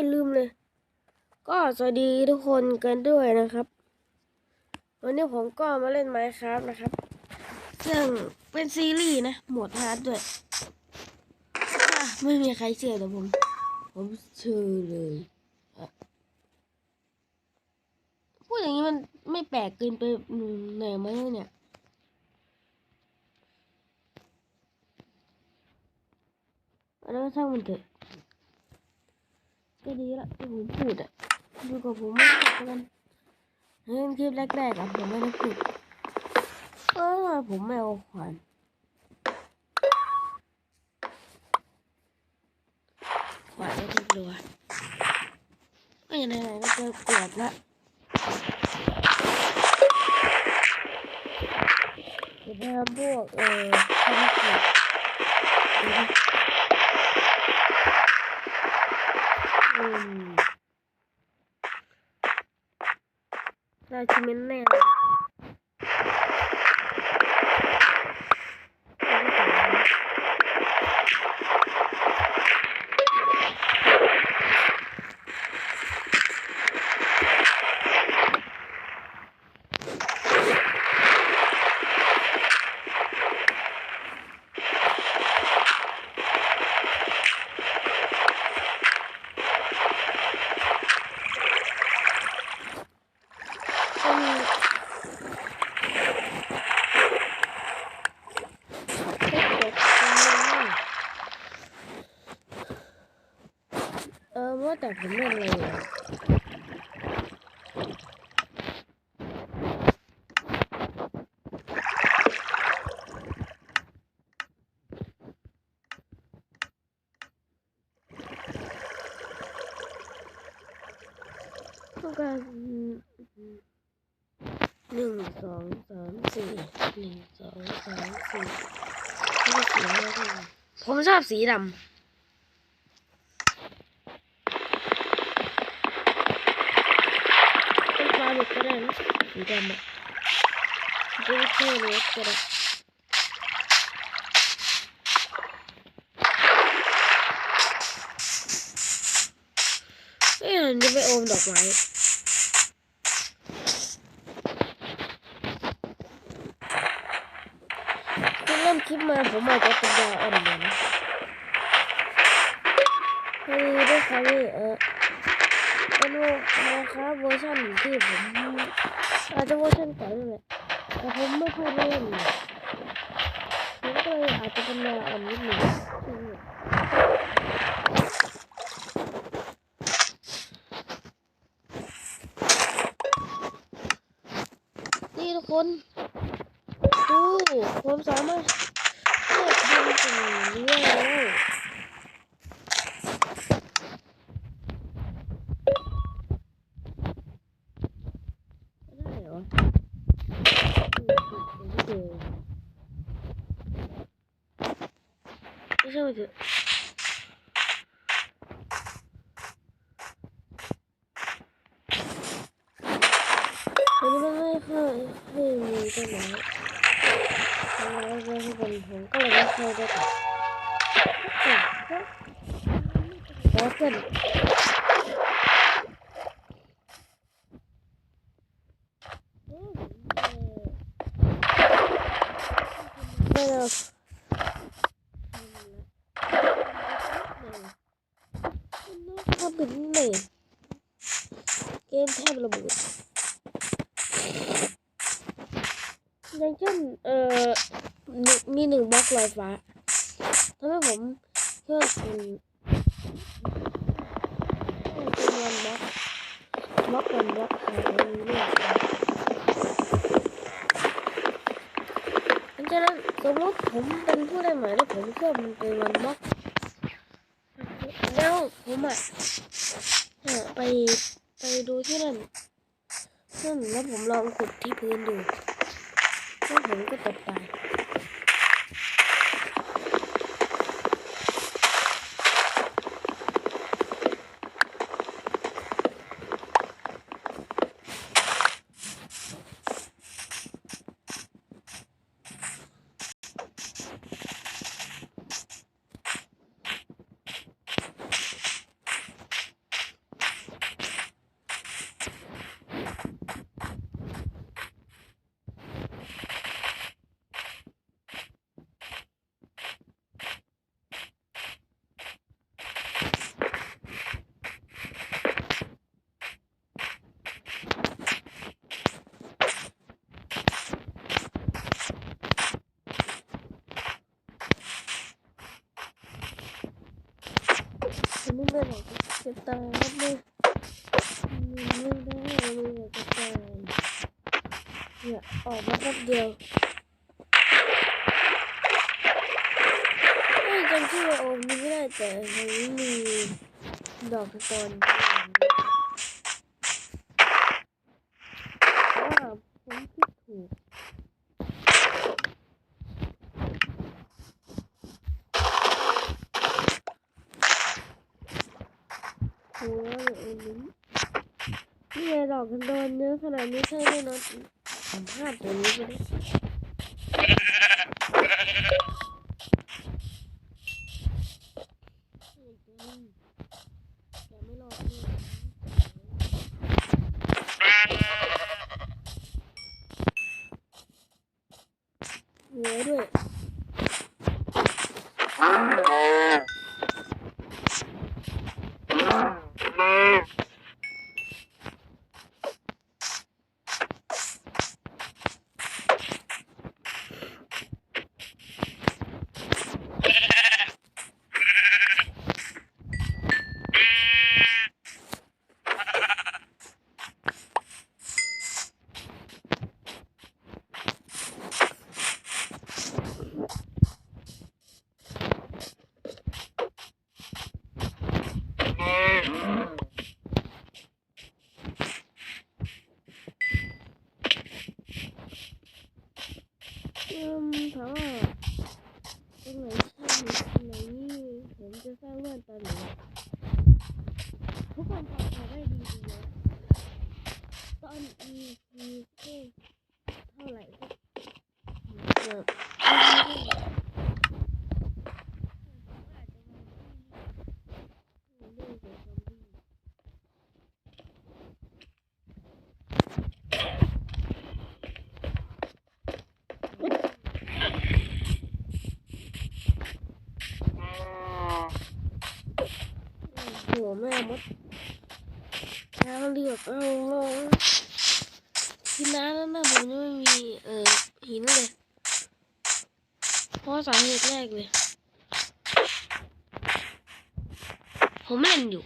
ยลืมเลย ก็สวัสดีทุกคนกันด้วยนะครับ วันนี้ผมก็มาเล่น Minecraft นะครับ ซึ่งเป็นซีรีส์นะ หมดฮาร์ดด้วย ไม่มีใครเชื่อแต่ผม ผมเชื่อเลยพูดอย่างนี้มันไม่แปลกเกินไปหน่อยไหมเนี่ยแล้วช่างมันเถอะ ก็ดีละที่ผมพูดอะดูกับผมไม่พูดกันเรื่องคลิปแรกๆอะผมไม่ได้พูดเออผมไม่เอาขวานขวานไม่ติดรัวก็อย่างไรๆก็เจอเกือบละจะทำพวกเออทำเกือบอืมได้ ชิมนแน่เลยอืมเออว่าแต่ผมเล่นอะไรอะ ต้องการหนึ่งสองสามสี่หนึ่งสองสามสี่ไม่สีอะไรผมชอบสีดำเป็นปลาหมึกก็ได้นะสีดำอะจะไม่เท่เลยก็ได้เอ้ยอันนี้ไปโอมดอกไม้คือเริ่มคลิปมาผมอาจจะเป็นยาอ่อนเลยนะพอดีด้วยความที่เออเป็นโวนะครับเวอร์ชันที่ผมอาจจะเวอร์ชันเก่าเลยแต่ผมไม่ค่อยเล่นผมก็เลยอาจจะเป็นแนวอ่อนนิดหนึ่งนี่ทุกคนดูผมสามารถ ลือกทำสิ่งนี้ได้แล้วได้ เหรอไม่ใช่เถอะอันนี้มันไม่ค่อยไมีหนึ่งบล็อกลอยฟ้าทำให้ผมเพิ่มเป็นเป็นวนบล็อกบล็อกวันบล็อกหายไปเรื่อยๆฉะนั้นสมมติผมเป็นผู้ได้หมายแล้วผมเพิ่มมันเป็นวันบล็อกแล้วผมอะไปไปดูที่นั่นซึ่งแล้วผมลองขุดที่พื้นดูแล้วผมก็ตกตาย ได้หรอกจะตายก็ไม่ไม่ได้เลยจะตายเนี่ยออกมาแป๊บเดียวไอ้จำชื่อโอมไม่ได้แต่เในนี้มีดอกตอนว่าผมคิดถูก โอ้ยเอ็นนี้นี่ไงดอกกันโดนเยอะขนาดนี้ใช่แน่นอนสัมภาษณ์ตัวนี้ไปเลยแต่ไม่รอดแน่เหลือด้วย อืมถามว่าตรงไหนใช่ตรงไหนนี่ผมจะสร้างบ้านตอนไหนทุกคนทำมาได้ดีดีนะตอน EP เท่เท่าไหร่ก็เกือบ แม่มดน้ำเลือกเอาลงที่น้ำนั้นนะผมยังไม่มีเอ่อหินเลยเพราะสาเหตุแรกเลยผมเล่นอยู่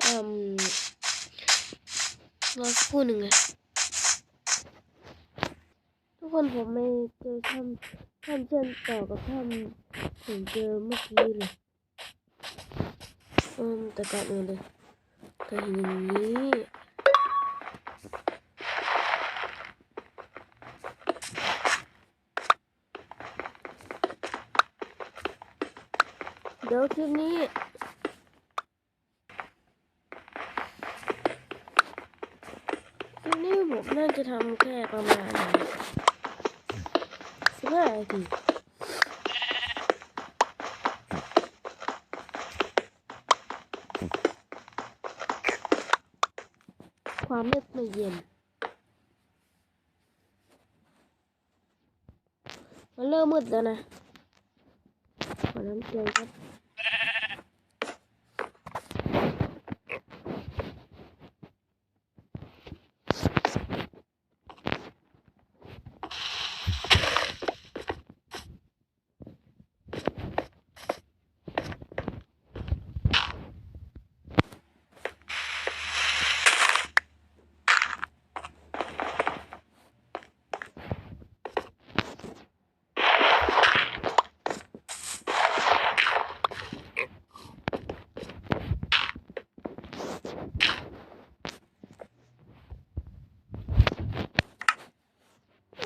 เอ่มรอสักครู่หนึ่งเลยทุกคนผมไม่เจอถ้ำถ้ำเชื่อมต่อกับถ้ำผมเจอเมื่อกี้เลย อืมแต่ก่อนอื่นเลยก็เห็นอย่างนี้เดี๋ยวคลิปนี้คลิปนี้ผมน่าจะทำแค่ประมาณสิบห้านาที ความมืดไม่เย็นมันเริ่มมืดแล้วนะขอน้ำเกลือครับ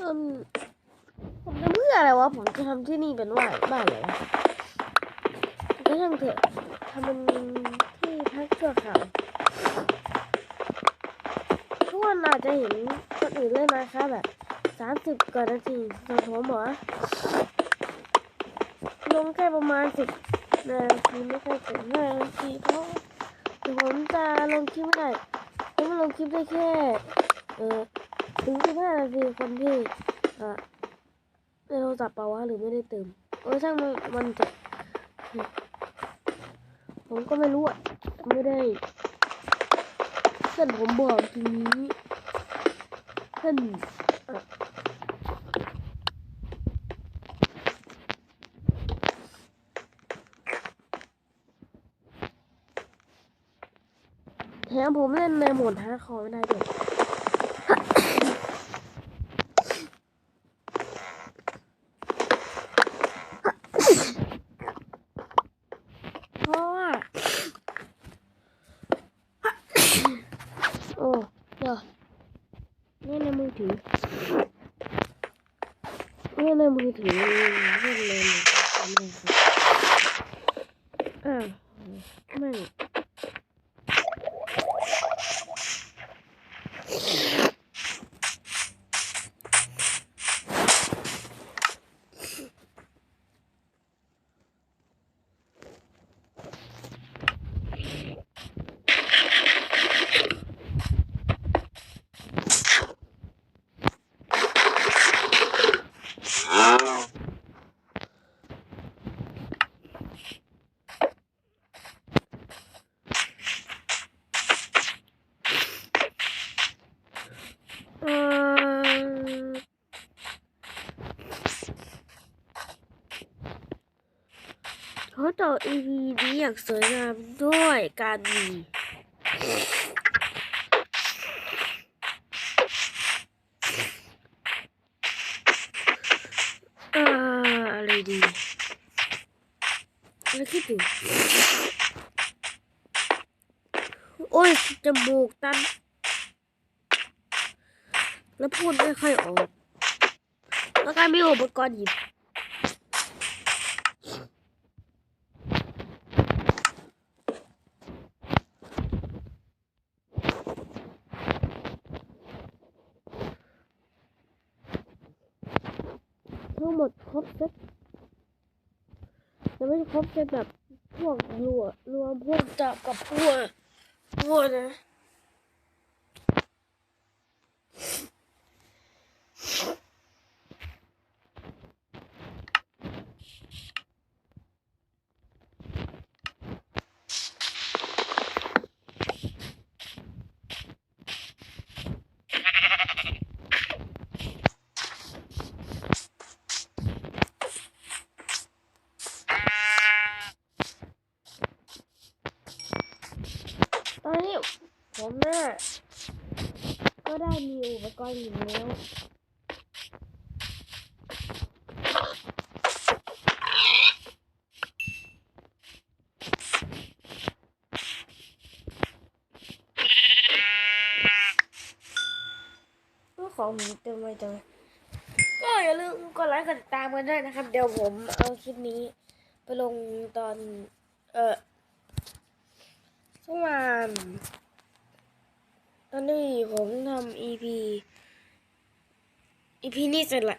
อืมผมจะเพื่ออะไรวะ ผมจะ ทำที่นี่เป็นว่าบ้านเลยวะก็ช่างเถอะทำเป็นที่พักชั่วคราวทุกคนอาจจะเห็นคนอื่นเล่นะคะแบบสามสิบกว่านาทีส่วนผมหรอลงแค่ประมาณสิบนาทีไม่ค่อยเกินห้านาทีเพราะผมจะลงคลิปไม่ได้ผมลงคลิปได้แค่เออถึงสิบห้านาทีคนที่อ่อ ในโทรศัพท์เปล่าวะหรือไม่ได้เติมเออช่างมันมันจะผมก็ไม่รู้อะไม่ได้เพื่อนผมบอกทีนี้เพื่อนเอ่อแถมผมเล่นในโหมดฮาร์ดคอร์ไม่ได้ด้วย โอ้เดี๋ยวนี่ในมือถือนี่ในมือถือเล่นเลยทำเลยครับอ้าวไม่เอ่อเขา ต่อ EP นี้อย่างสวยงามด้วยการมีอ่าอะไรดีอะไรคิดอยู่โอ้ยจมูกตัน แล้วพูดไม่ค่อยออก แล้วก็มีอุปกรณ์หยิบ ทั้งหมดครบเซตแต่ไม่ครบเซตแบบพวกรัวรวมพวกจับกับพวกพวกนะ ตอนนี้ผมเนี่ยก็ได้ มีอุปกรณ์อยู่แล้วก็ของหมีเต็มไปจังเลยก็อย่าลืมกดไลค์กดติดตามกันด้วยนะครับ เดี๋ยวผมเอาคลิปนี้ ไปลงตอน เออสักวัน ตอนนี้ผมทำ EP EP นี้เสร็จละ